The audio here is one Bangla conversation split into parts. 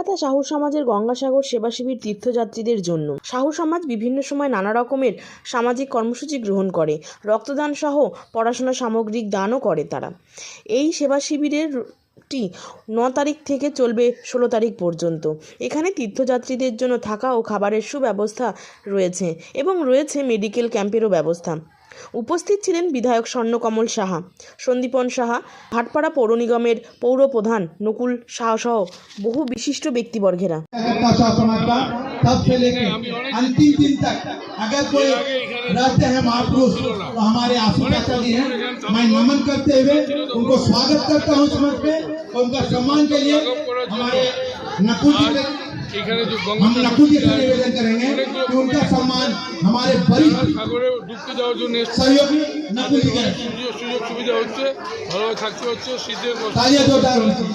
কলকাতা সাহু সমাজের গঙ্গাসাগর সেবা শিবির তীর্থযাত্রীদের জন্য। সাহু সমাজ বিভিন্ন সময় নানা রকমের সামাজিক কর্মসূচি গ্রহণ করে। রক্তদান সহ পড়াশোনা সামগ্রিক দানও করে তারা। এই সেবা শিবিরের টি ন তারিখ থেকে চলবে ষোলো তারিখ পর্যন্ত। এখানে তীর্থযাত্রীদের জন্য থাকা ও খাবারের সুব্যবস্থা রয়েছে এবং রয়েছে মেডিকেল ক্যাম্পেরও ব্যবস্থা। উপস্থিত ছিলেন বিধায়ক স্বর্ণকমল সাহা সন্দীপন সাহা ভাটপাড়া পৌর নিগমের পৌর প্রধান নকুল সাহা সহ বহু বিশিষ্ট ব্যক্তিবর্গেরা ताशा समाज का तब से लेकर अंतिम दिन तक अगर कोई रहते हैं महापुरुष तो हमारे आंसू चाचा जी हैं मैं नमन करते हुए उनको स्वागत करता हूँ समझ पे और उनका सम्मान के लिए हमारे नकुल जी के এখানে যে हम গঙ্গা नकुल जी से निवेदन करेंगे कि उनका सम्मान हमारे वरिष्ठ সাগরে ঢুকতে যাওয়ার জন্য এসছে। सहयोगी नकुल जी करें সুযোগ সুযোগ সুবিধা হচ্ছে ভালোভাবে থাকতে হচ্ছে শীতের মধ্যে तालियां जोरदार उनकी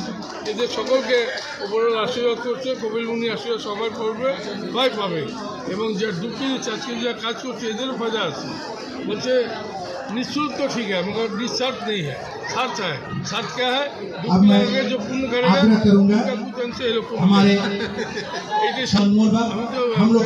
এদের সকলকে ওপরের আশীর্বাদ করছে কপিল মুনি আশীর্বাদ সবাই করবে সবাই পাবে এবং যা ঢুকিয়ে দিচ্ছে আজকে যা কাজ করছে এদেরও ফায়দা আছে বলছে निःशुल्क तो ठीक है मगर निस्वार्थ नहीं है स्वार्थ है स्वार्थ क्या है दुख अब मैं लगेगा जो पुण्य करेगा आग्रह करूंगा उनका कुछ अंश ये लोग को हमारे এইটাই अनमोल बाबू আমি তো हम लोग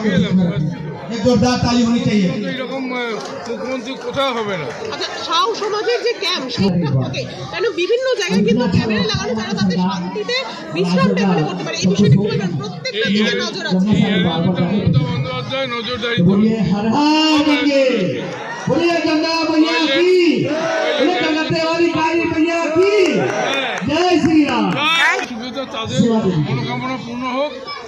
को গেলাম, बीच में रखें। एक जोरदार ताली होनी चाहिए এইরকম আহ, মুখ্যমন্ত্রী কোথাও হবে না আচ্ছা সাউ সমাজের যে ক্যাম্প সেই থাকে কেন বিভিন্ন জায়গায় কিন্তু ক্যামেরা লাগানো তারা তাদের শান্তিতে বিশ্রামটা এখানে করতে পারে এই বিষয়টা কি বলবেন প্রত্যেকটা দিকে নজর আছে এই এলাকাতে মমতা বন্দ্যোপাধ্যায় নজরদারি করবে बोलिए हर हर गंगे बोलिए गंगा मैया की बोलिए गंगा देवाली काली मैया की जय श्री राम সুবিধা তাদের মনোকামনা পূর্ণ হোক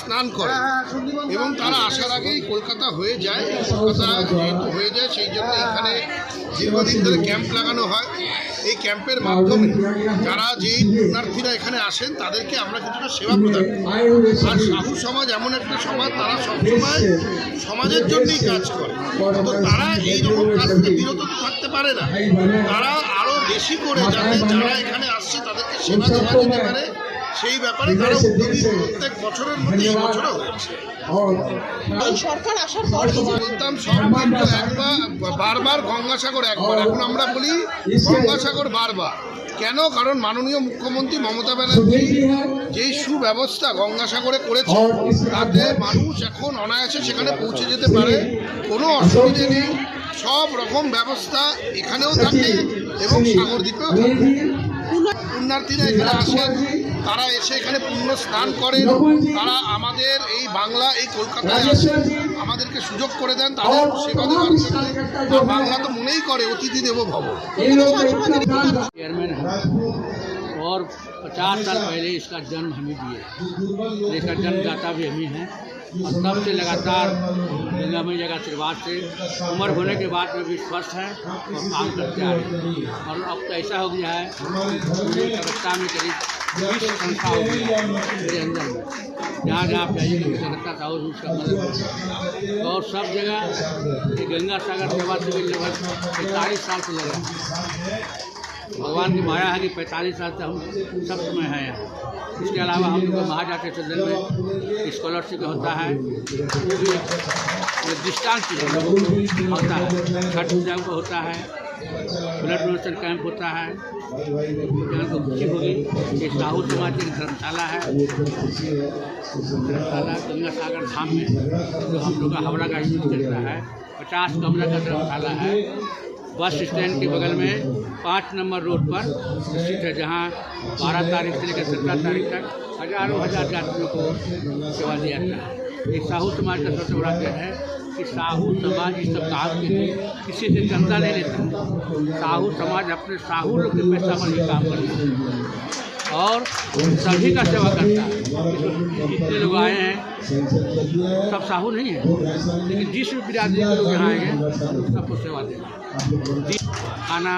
স্নান করে। এবং তারা আসার আগেই কলকাতা হয়ে যায়। কলকাতা যেহেতু হয়ে যায় সেই জন্য এখানে দীর্ঘদিন ধরে ক্যাম্প লাগানো হয়। এই ক্যাম্পের মাধ্যমে যারা যেই পুণ্যার্থীরা এখানে আসেন তাদেরকে আমরা কিছুটা সেবা প্রদান আর সাহু সমাজ এমন একটা সমাজ তারা সবসময় সমাজের জন্যই কাজ করে। তো তারা এইরকম কাজ থেকে বিরত থাকতে পারে না। তারা আরও বেশি করে যাতে যারা এখানে আসছে তাদেরকে সেবা দেওয়া যেতে পারে। সেই ব্যাপারে তারা উদ্যোগী প্রত্যেক বছরের মধ্যে এই বছরও হয়েছে। এই সরকার আসার পর বলতাম সরকার তো একবার বারবার গঙ্গাসাগর একবার। এখন আমরা বলি গঙ্গাসাগর বারবার। কেন? কারণ মাননীয় মুখ্যমন্ত্রী মমতা ব্যানার্জি যেই সুব্যবস্থা গঙ্গাসাগরে করেছে তাতে মানুষ এখন অনায়াসে সেখানে পৌঁছে যেতে পারে। কোনো অসুবিধে নেই। সব রকম ব্যবস্থা এখানেও থাকে এবং সাগর দ্বীপেও থাকে। পুণ্যার্থীরা এখানে আসেন। তারা এসে এখানে পুণ্য স্নান করেন। তারা আমাদের এই বাংলা এই কলকাতায় আসে। আমাদেরকে সুযোগ করে দেন তাদের সেবা দেওয়ার জন্য। বাংলা তো মনেই করে অতিথি দেব ভব। চেয়ারম্যান 50 साल पहले इसका जन्म हम ही दिए। इसका जन्मदाता भी हम ही। हैं और तब से लगातार गंगा मैया का आशीर्वाद से उम्र होने के बाद में भी स्वस्थ है और काम करते आ रहे हैं। और अब तो ऐसा हो गया है कलकत्ता में करीब बीस संस्था हो गई मेरे अंदर में। जहाँ जहाँ आप जाइएगा कलकत्ता था और उसका मदद करेगा। और सब जगह गंगा सागर सेवा शिविर लगभग पैंतालीस साल से लगा। भगवान की माया है कि पैंतालीस साल से हम सब समय हैं यहाँ। इसके अलावा हम लोग महाजाति सदन में स्कॉलरशिप होता है। वो भी डिस्टांस होता है। छठ पूजा को होता है। ब्लड डोनेशन कैंप होता है। को खुशी होगी ये साहू समाज की धर्मशाला है। धर्मशाला गंगा सागर धाम में जो हम लोग का हावड़ा का यूज़ करता है। पचास कमरा का धर्मशाला है। बस स्टैंड के बगल में पाँच नंबर रोड पर स्थित है, जहाँ बारह तारीख से लेकर सत्रह तारीख तक हज़ारों हज़ार यात्रियों को सेवा दिया जाता है। एक साहू समाज का सबसे बड़ा क्या है कि साहू समाज इस सब काम के लिए किसी से चंदा नहीं लेता। साहू समाज अपने साहू लोग के पैसा पर ही काम करता है। और सभी का सेवा करता है। जितने लोग आए हैं। सब साहू नहीं है। लेकिन जिस बिरादरी के लोग यहाँ आए हैं, सबको सेवा देना खाना